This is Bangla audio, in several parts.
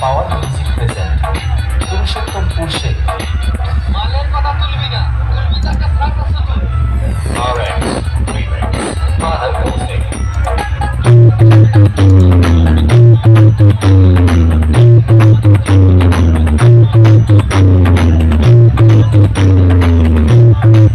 পাওয়ার মিউজিক প্রেজেন্ট পুরুষোত্তমপুর শেখ মালের কথা তুলবি না তুলবি তাকে ফ্রাক আছে তুই RX Remix Father Music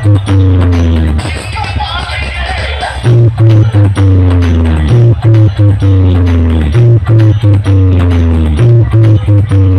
Thank you.